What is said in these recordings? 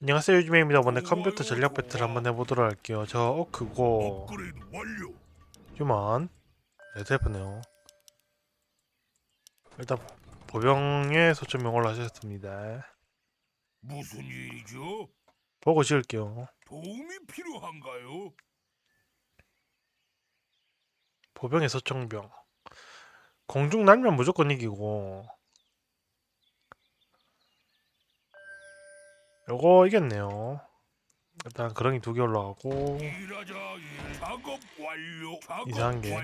안녕하세요 유주메입니다. 이번에 컴퓨터 전략 배틀 한번 해보도록 할게요. 저 오크고. 휴먼 레드 해프네요. 일단 보병에 소점 명을 하셨습니다. 무슨 일이죠? 보고 지을게요. 도움이 필요한가요? 보병의 소총병. 공중 날면 무조건 이기고 요거 이겼네요. 일단 그랑이 두 개 올라가고 이상한 게.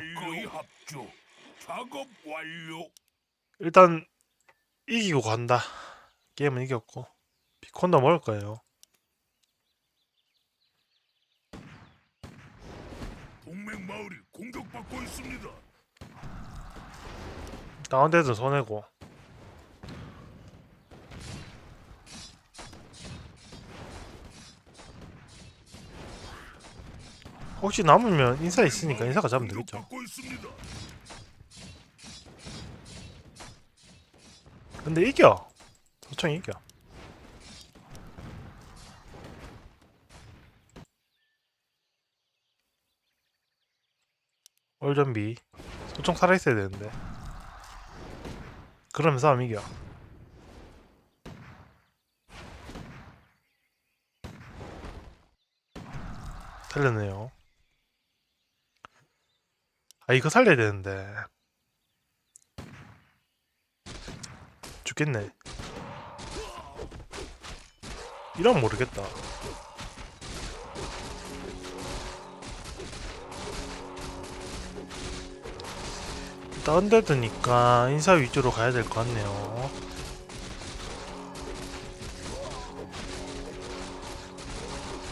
일단 이기고 간다. 게임은 이겼고. 비콘도 먹을 거예요. 동맹 마을이 공격받고 있습니다. 다운데드 손해고 혹시 남으면 인사 있으니까 인사가 잡으면 되겠죠. 근데 이겨. 소총이 이겨. 올전비. 소총 살아있어야 되는데. 그러면 싸움 이겨. 살렸네요 아 이거 살려야 되는데. 죽겠네. 이러면 모르겠다. 다운데드니까 인사 위주로 가야 될 것 같네요.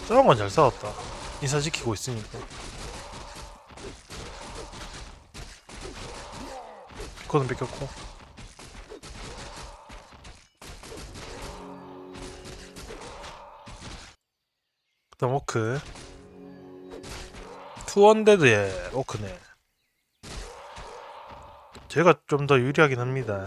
싸운 건잘 싸웠다. 인사 지키고 있으니까 피코는 뺏겼고. 그 다음 오크. 투원데드의 오크네. 제가 좀 더 유리하긴 합니다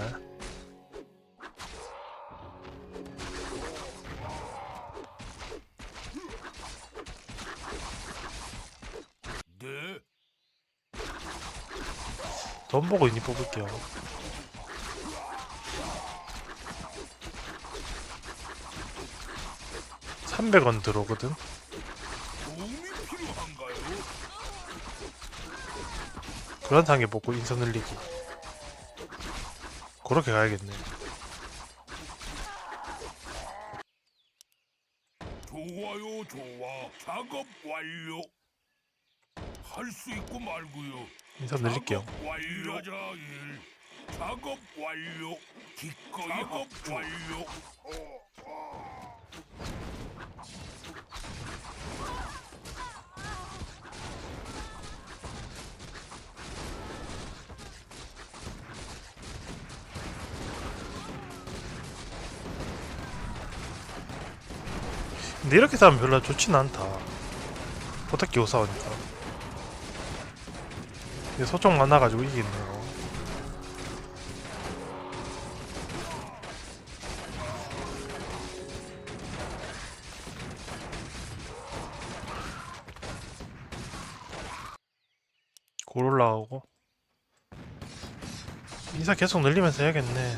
돈 보고 이니 뽑을게요 (300원) 들어오거든? 그런 상에 뽑고 인선 늘리기 그렇게 가야겠네 좋아요, 좋아. 작업 완료. 할수 있고 말고요. 인선 늘릴게요 작업 완료. 일하자 일. 작업 완료. 기꺼이 작업 완료. 근데 이렇게 싸우면 별로 좋진 않다 싸우니까 이게 소총 많아가지고 이기네요. 골 올라가고. 인사 계속 늘리면서 해야겠네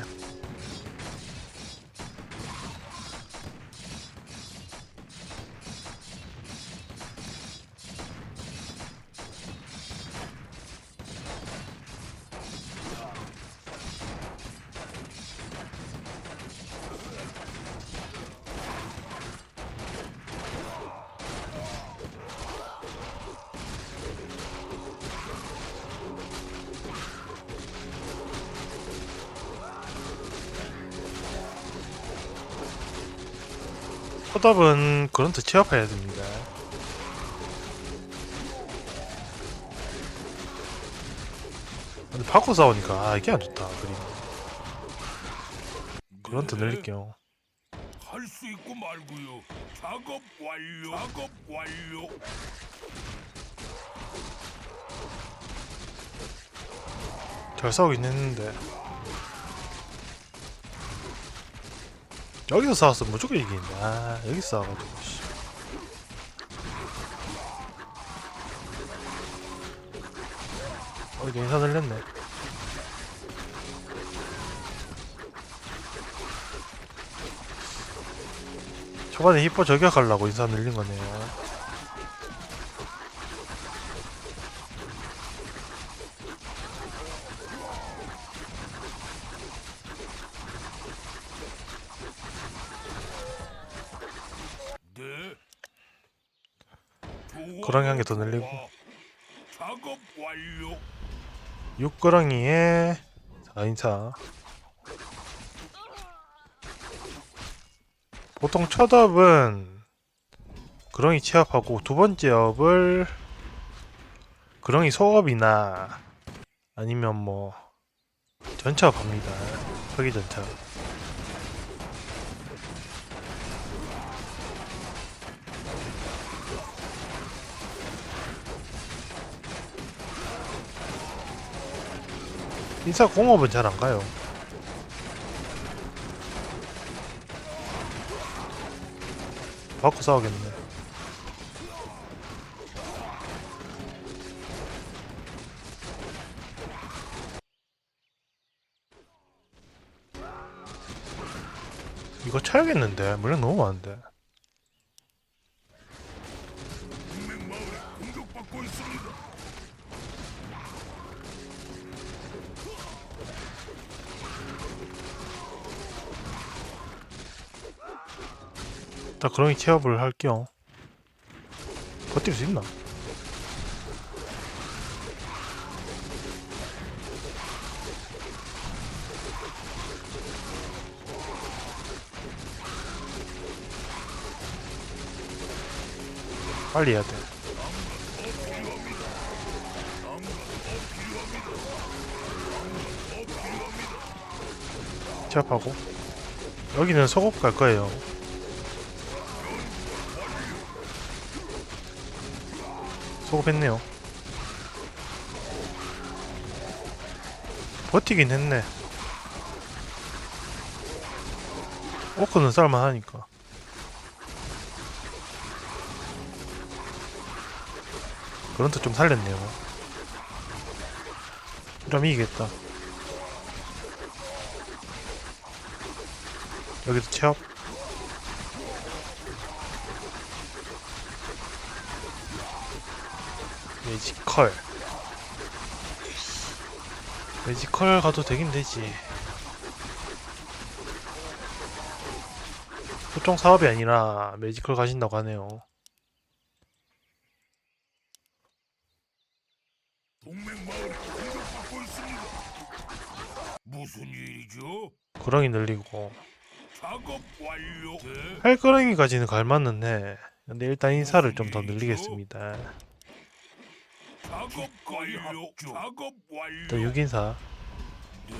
포답은 그런트 취업해야 됩니다. 근데 바꿔 싸우니까 아, 이게 안 좋다 그림. 그런트 늘릴게요. 할 수 있고 말고요. 작업 완료. 작업 완료. 잘 싸우긴 했는데 여기서 싸웠으면 무조건 이기는데 아 여기 싸워가지고 씨. 어 이거 인사 들렸네. 초반에 히퍼 저격하려고 인사 늘린 거네요 네. 그런 향이 더 늘리고. 작업 완료. 육그렁이에 자 인사 보통 첫 업은 그렁이 취업하고 두 번째 업을 그렁이 소업이나 아니면 뭐 전차업 합니다 서기 전차 인사 공업은 잘 안 가요. 받고 싸우겠네. 이거 쳐야겠는데 물량 너무 많은데 동맹 마을이 공격받고 있습니다. 딱 그런 취업을 할게요 버틸 수 있나? 빨리 해야 돼. 취업하고 여기는 소급 갈 거예요. 소급했네요. 버티긴 했네. 오크는 쌀만 하니까. 그런트 좀 살렸네요. 이러면 이기겠다. 여기도 체업. 매지컬. 매지컬 가도 되긴 되지. 소총 사업이 아니라 매지컬 가신다고 하네요. 무슨 일이죠? 구렁이 늘리고 작업 완료. 네. 팔거렁이까지는 갈맞는데 근데 일단 인사를 좀 더 늘리겠습니다. 작업 완료. 작업 완료. 또 6인사 네.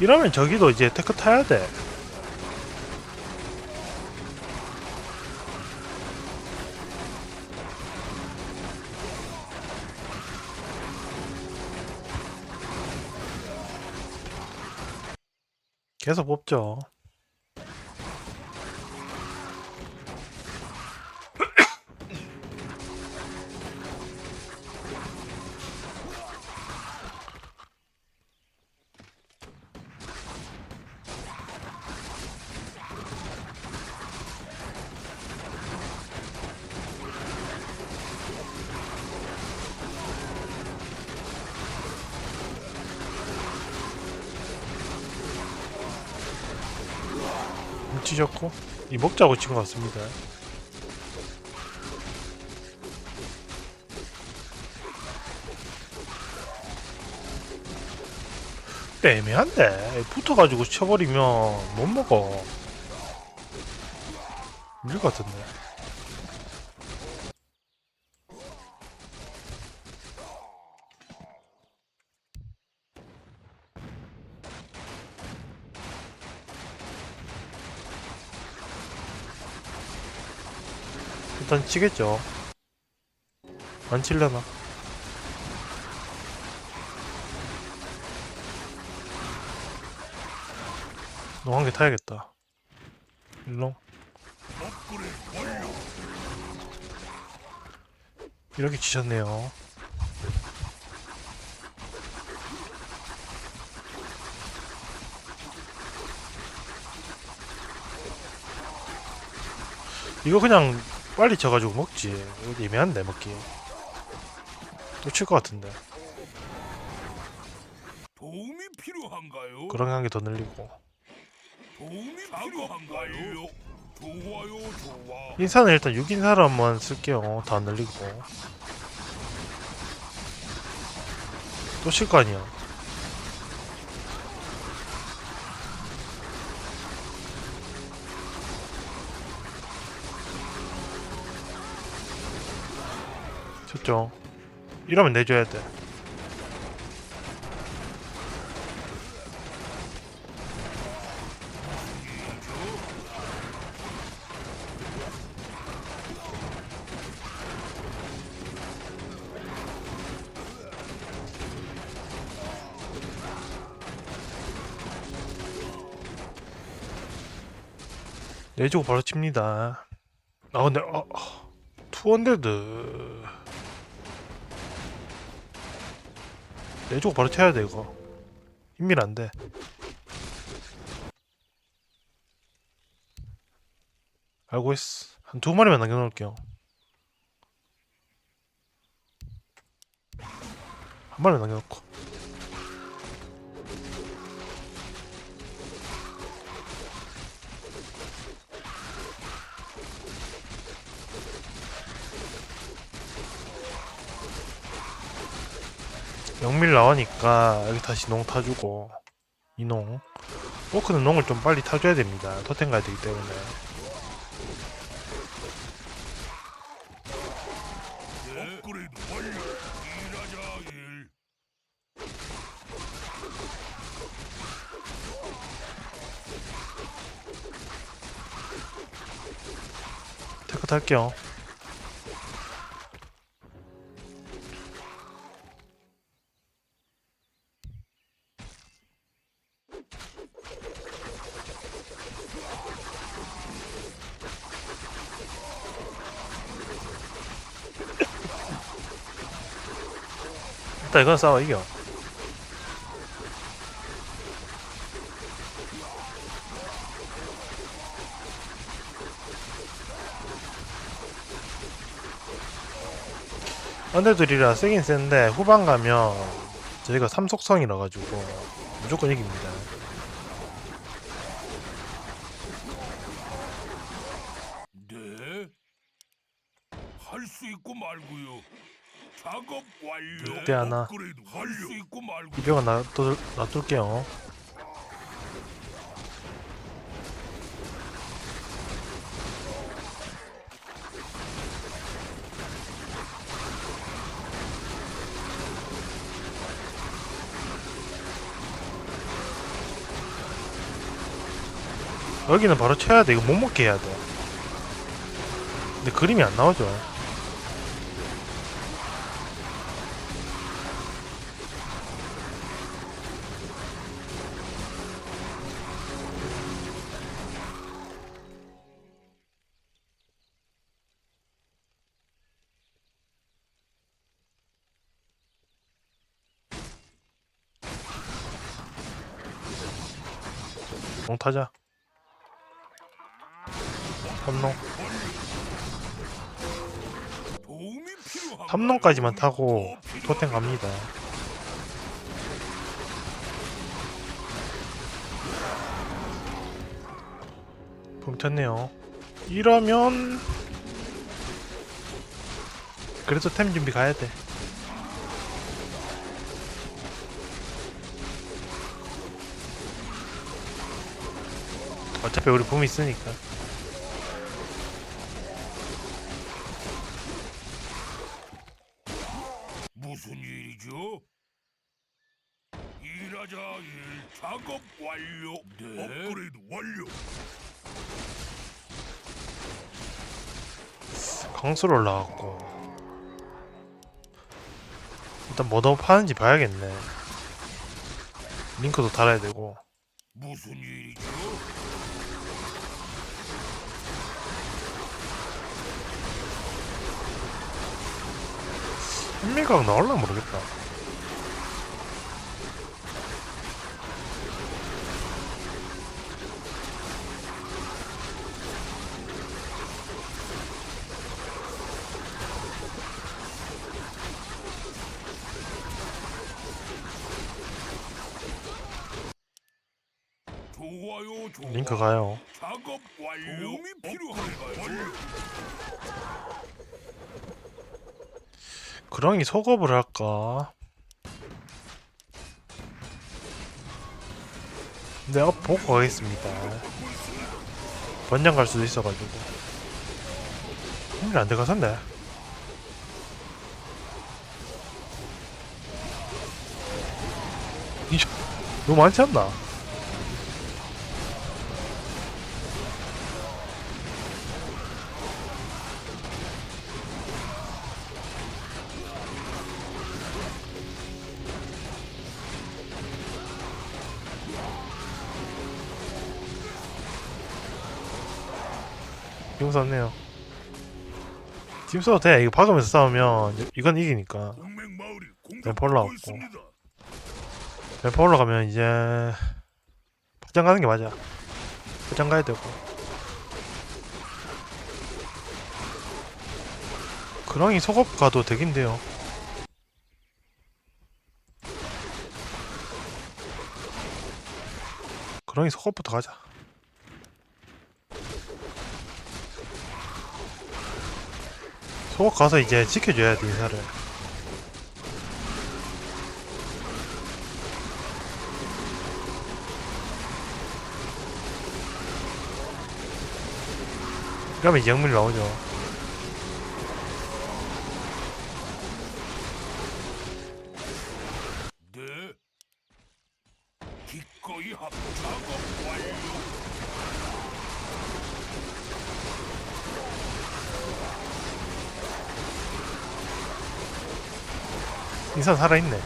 이러면 저기도 이제 테크 타야 돼. 계속 뽑죠. 찢었고 이 먹자고 친 것 같습니다. 애매한데 붙어가지고 쳐버리면 못 먹어. 밀것 같은데. 치겠죠. 안 칠려나? 농한 개 타야겠다. 일롱. 이렇게 치셨네요. 이거 그냥 빨리 쳐가지고 먹지. 이거 예매한데 먹기. 또칠것 같은데. 도움이 필요한가요? 그런 게한개 더 늘리고. 도움이 필요한가요? 좋아요, 좋아. 인사는 일단 6인사를 한번 쓸게요. 더안 늘리고. 또칠거 아니야. 쳤죠. 이러면 내줘야 돼. 내주고 바로 칩니다. 아 근데 아, 투원데드 내주고 바로 쳐야 돼 이거. 힘밀 안 돼. 알고 있어. 한 두 마리만 남겨놓을게요. 한 마리만 남겨놓고. 영밀 나오니까 여기 다시 농 타주고 이농. 오크는 농을 좀 빨리 타줘야 됩니다. 토템 가야 되기 때문에. 테크 탈게요 일단 이건 싸워 이겨 언더들이라 세긴 센데 후반 가면 저희가 삼속성이라 가지고 무조건 이깁니다. 네. 할 수 있고 말고요. 작업 완료. 이때 하나. 업그레이드 할수 있고 말고. 이병은 놔둘, 놔둘게요. 여기는 바로 쳐야 돼. 이거 못 먹게 해야 돼. 근데 그림이 안 나오죠. 공 타자. 삼농. 삼농까지만 타고 토템 갑니다. 붕쳤네요. 이러면 그래도 템 준비 가야 돼. 어차피 우리 붐 있으니까. 무슨 일이죠? 일하자 일. 작업 완료. 네. 업그레이드 완료. 강수로 올라갔고 일단 뭐더 파는지 봐야겠네 링크도 달아야 되고 무슨 일이죠? 현미각 나올라 모르겠다. 링크 가요 작업 완료. 도움이 필요한가요? 그랑이 속업을 할까? 네, 업 보고 가겠습니다. 번장 갈 수도 있어가지고. 힘이 안 들어가선데. 너무 많지 않나? 지금 썼네요. 지금 써도 돼. 이거 박으면서 싸우면 이건 이기니까. 올라왔고. 있습니다. 래퍼 올라가면 이제 파장 가는 게 맞아. 파장 가야 되고. 그랑이 속업 가도 되긴데요. 그랑이 속업부터 가자. 속업 가서 이제 지켜줘야 돼 인사를. 그러면 이제 영물 나오죠. 인사 살아있네.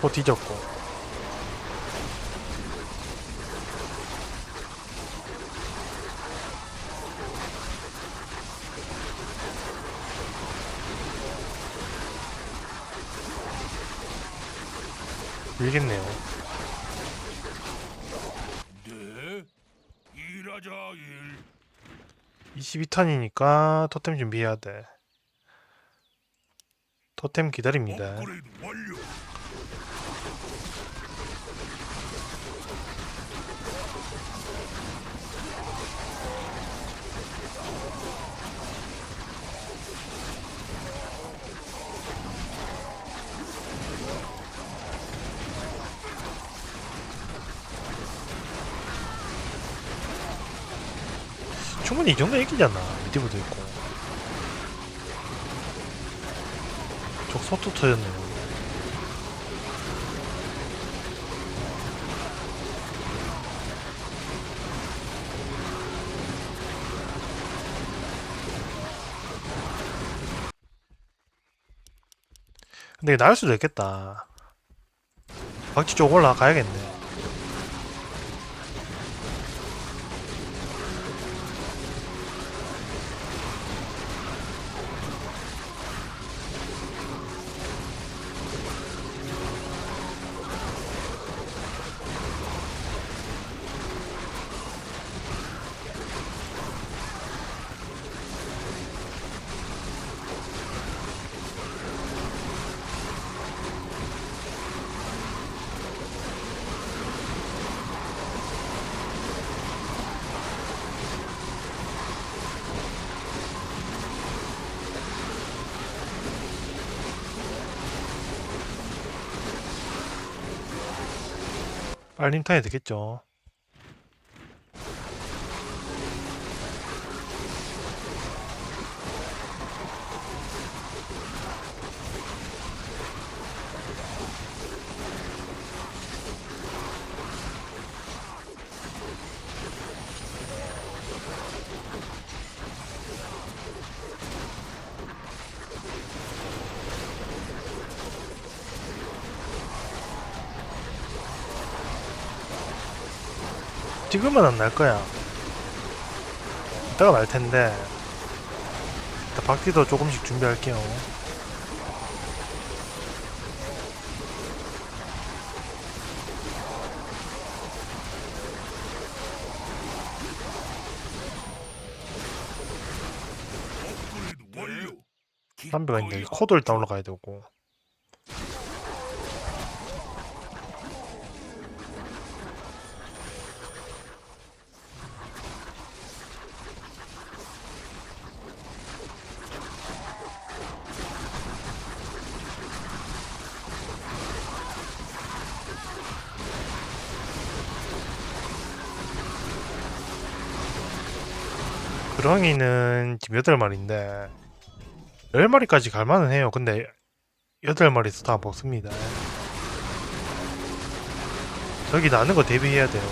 또 뒤졌고. 밀겠네요. 네. 일하자 일. 22턴이니까 토템 준비해야 돼. 토템 기다립니다. 업그레이드 완료. 충분히 이 정도 이기잖아. 미디브도 있고. 적 소토 터졌네. 근데 나을 수도 있겠다. 박쥐 쪽 올라가야겠네. 빨리 타야 되겠죠. 지금은 안 날 거야. 이따가 날 텐데. 일단 박티도 조금씩 준비할게요. 담배가 있는데 코도 일단 올라가야 되고. 그렁이는 지금 8마리인데 10마리까지 갈만은 해요. 근데 8마리에서 다 먹습니다. 저기 나는 거 대비해야 돼요.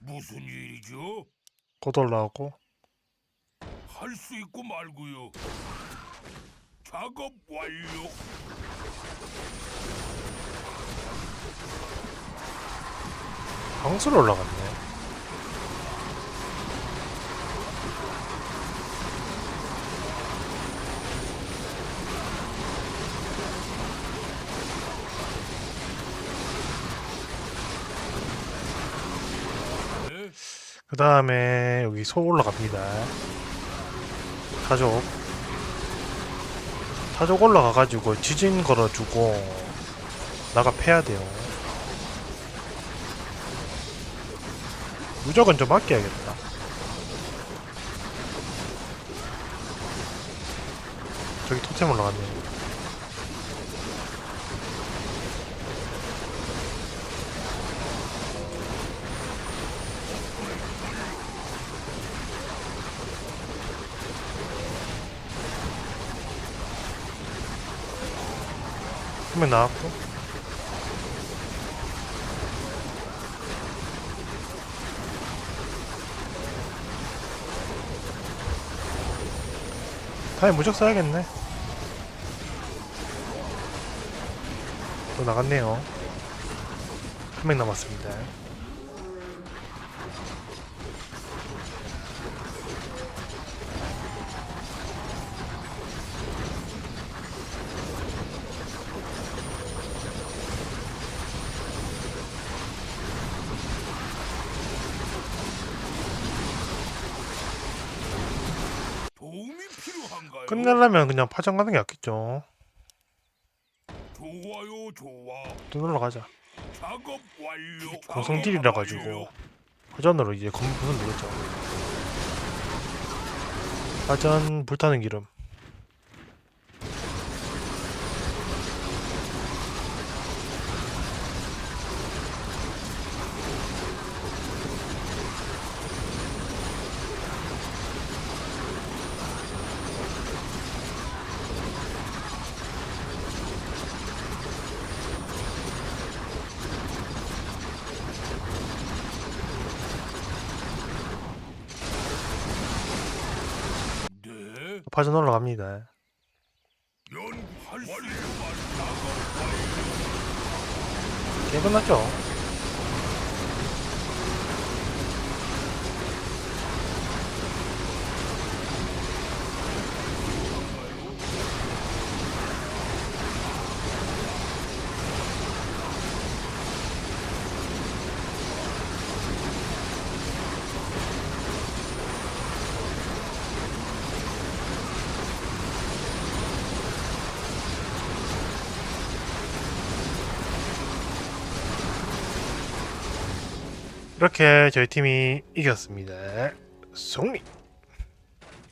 무슨 일이죠? 곧 올라오고 할 수 있고 말고요. 작업 완료. 방수로 올라갔네. 네. 그 다음에 여기 소 올라갑니다. 타족. 타족 올라가가지고 지진 걸어주고 나가 패야 돼요. 무적은 좀 아껴야겠다. 저기 토템 올라갔네. 한명 나왔고. 다음에 무적 써야겠네. 또 나갔네요. 한 명 남았습니다. 도움이 끝내려면 그냥 파전 가는 게 낫겠죠. 좋아요, 좋아. 또 놀러가자. 작업 완료. 고성질이라 작업 가지고. 파전으로 이제 검 부순 되겠죠. 파전 불타는 기름. 네. 파전 올라갑니다. 연구할 수 작업 완료. 깨끗났죠? 이렇게 저희 팀이 이겼습니다. 승리!